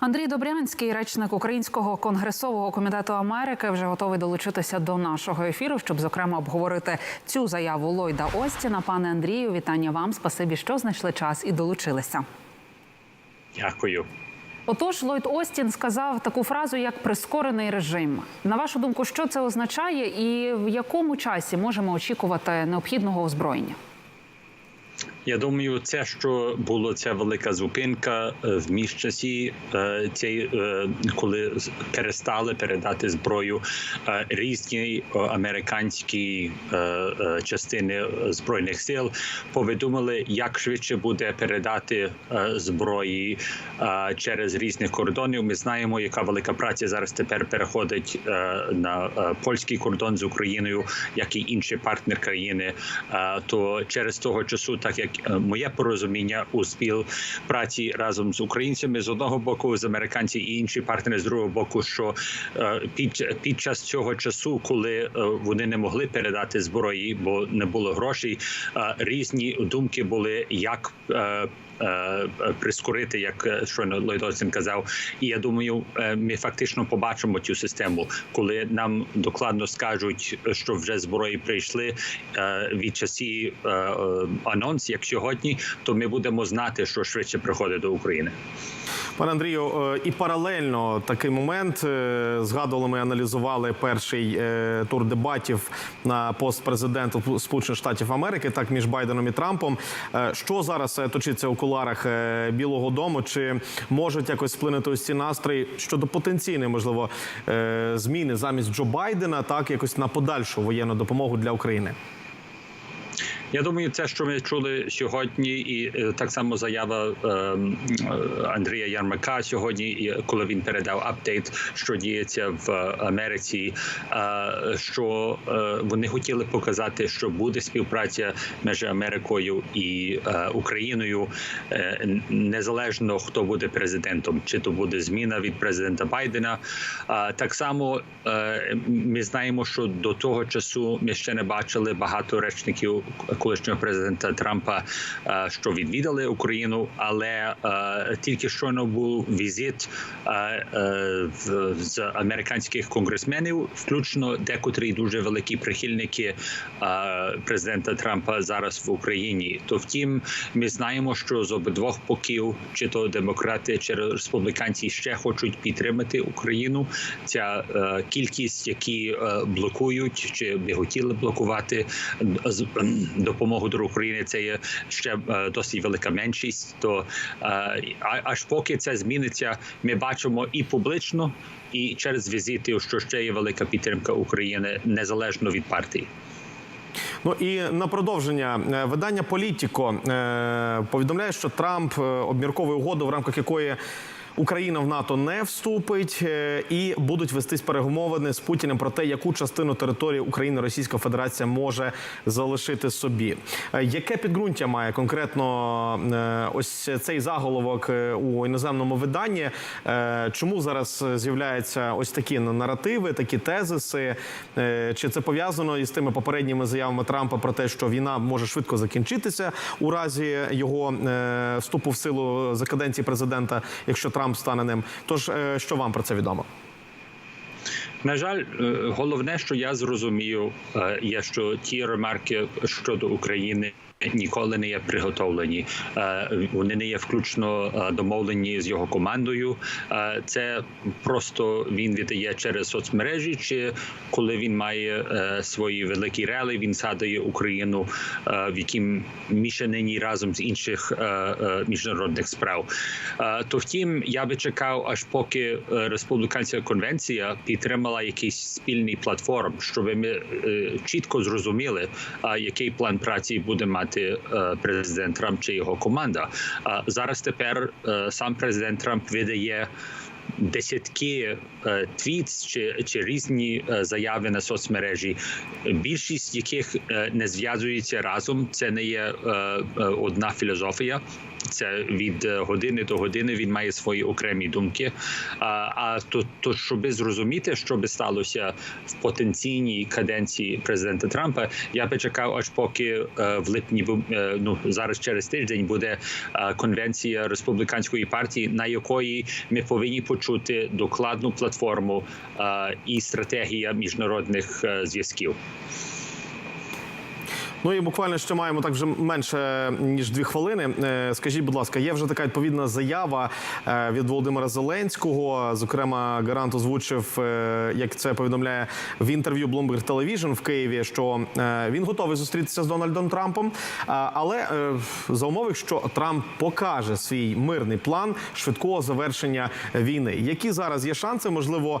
Андрій Добрянський, речник Українського конгресового комітету Америки, вже готовий долучитися до нашого ефіру, щоб зокрема обговорити цю заяву Ллойда Остіна. Пане Андрію, вітання вам. Спасибі, що знайшли час і долучилися. Дякую. Отож, Ллойд Остін сказав таку фразу як прискорений режим. На вашу думку, що це означає, і в якому часі можемо очікувати необхідного озброєння? Я думаю, це що було ця велика зупинка е, в міжчасі, е, цей, е, коли перестали передати зброю е, різні е, американські е, е, частини збройних сил. Повідомили, як швидше буде передати е, зброї е, через різні кордони. Ми знаємо, яка велика праця зараз тепер переходить е, на е, польський кордон з Україною, як і інші партнер країни. Е, То через того часу, так як е, моє порозуміння у співпраці разом з українцями. З одного боку, з американці і інші партнери з другого боку, що е, під, під час цього часу, коли е, вони не могли передати зброї, бо не було грошей, е, різні думки були, як е, е, прискорити, як е, щойно Ллойд Остін казав. І я думаю, е, ми фактично побачимо цю систему, коли нам докладно скажуть, що вже зброї прийшли е, від часів е, е, анонс, як сьогодні, то ми будемо знати, що швидше приходить до України. Пане Андрію, е, і паралельно такий момент е, згадували, ми аналізували перший е, тур дебатів на пост президента Сполучених Штатів Америки, так між Байденом і Трампом. Що зараз точиться у куларах Білого Дому? Чи можуть якось вплинути ось ці настрої щодо потенційної, можливо, зміни замість Джо Байдена, так якось на подальшу воєнну допомогу для України? Я думаю, це, що ми чули сьогодні, і е, так само заява е, е, Андрія Ярмака сьогодні, коли він передав апдейт, що діється в Америці, що вони хотіли показати, що буде співпраця між Америкою і Україною, незалежно хто буде президентом, чи то буде зміна від президента Байдена. Так само ми знаємо, що до того часу ми ще не бачили багато речників колишнього президента Трампа, е, що відвідали Україну, але е, тільки щойно був візит е, з американських конгресменів, включно декотрі дуже великі прихильники президента Трампа зараз в Україні. То втім, ми знаємо, що з обидвох боків, чи то демократи, чи республіканці ще хочуть підтримати Україну. Ця кількість, які блокують чи би хотіли блокувати допомогу до України, це є ще е, досить велика меншість. То е, аж поки це зміниться, ми бачимо і публічно, і через візити, що ще є велика підтримка України незалежно від партії. Ну і на продовження е, видання Політіко повідомляє, що Трамп обмірковує угоду, в рамках якої. Україна в НАТО не вступить е, і будуть вестись перемовини з Путіним про те, яку частину території України Російська Федерація може залишити собі. Е, Яке підґрунтя має конкретно е, ось цей заголовок у іноземному виданні? Чому зараз з'являються ось такі наративи, такі тезиси? Чи це пов'язано із тими попередніми заявами Трампа про те, що війна може швидко закінчитися у разі його вступу в силу за каденції президента, якщо Трамп стане ним? Тож е, що вам про це відомо? На жаль, е, головне, що я зрозумів, е, є, що ті ремарки щодо України. Ніколи не є приготовлені. Е, Вони не є включно е, домовлені з його командою. Е, Це просто він віддає через соцмережі, чи коли він має свої великі рели, він згадує Україну, в яким мішанині разом з інших міжнародних справ. То втім, я би чекав, аж поки республіканська конвенція підтримала якийсь спільний платформ, щоб ми чітко зрозуміли, який план праці буде мати е, президент Трамп чи його команда. А зараз тепер е, сам президент Трамп видає. Десятки е, твітс чи, чи різні е, заяви на соцмережі, більшість яких не зв'язуються разом. Це не є одна філософія. Це від е, години до години. Він має свої окремі думки. А, то, то щоб зрозуміти, що би сталося в потенційній каденції президента Трампа, я би чекав, аж поки е, в липні е, ну зараз через тиждень буде конвенція республіканської партії, на якої ми повинні почути докладну платформу і стратегія міжнародних зв'язків. Ну і буквально ще маємо так вже менше ніж дві хвилини. Е, Скажіть, будь ласка, є вже така відповідна заява е, від Володимира Зеленського. Зокрема, гарант озвучив, е, як це повідомляє в інтерв'ю Bloomberg Television в Києві, що він готовий зустрітися з Дональдом Трампом, але за умови, що Трамп покаже свій мирний план швидкого завершення війни. Які зараз є шанси? Можливо,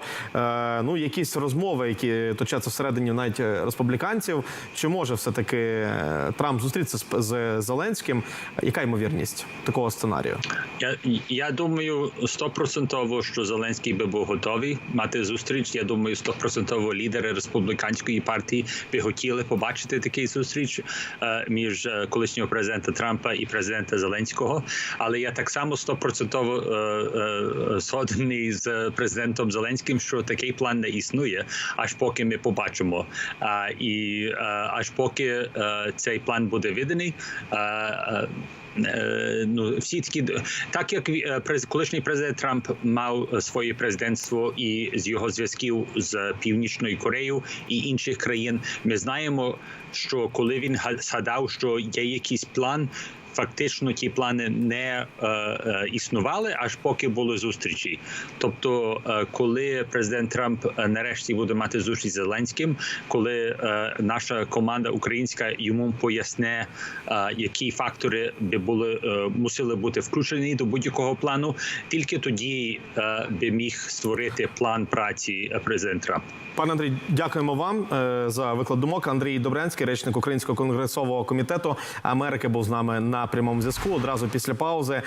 ну якісь розмови, які точаться всередині навіть республіканців, чи може все таки Трамп зустрітися з, Зеленським? Яка ймовірність такого сценарію? Я, я думаю, стопроцентово, що Зеленський би був готовий мати зустріч. Я думаю, стопроцентово лідери республіканської партії би хотіли побачити такий зустріч е, між е, колишнього президента Трампа і президента Зеленського. Але я так само стопроцентово е, згодний з президентом Зеленським, що такий план не існує, аж поки ми побачимо. І аж поки цей план буде виданий. е, е, Е, ну всі такі так як е, колишній президент Трамп мав е, своє президентство і з його зв'язків з північною Кореєю і інших країн, ми знаємо, що коли він га- згадав, що є якийсь план. Фактично ті плани не е, е, існували аж поки були зустрічі. Тобто, е, коли президент Трамп е, нарешті буде мати зустріч з Зеленським, коли е, наша команда українська йому поясне, е, які фактори би були е, мусили бути включені до будь-якого плану, тільки тоді е, би міг створити план праці е, президент Трамп. Пане Андрій, дякуємо вам е, за виклад думок. Андрій Добрянський, речник Українського конгресового комітету Америки, був з нами прямому зв'язку. Одразу після паузи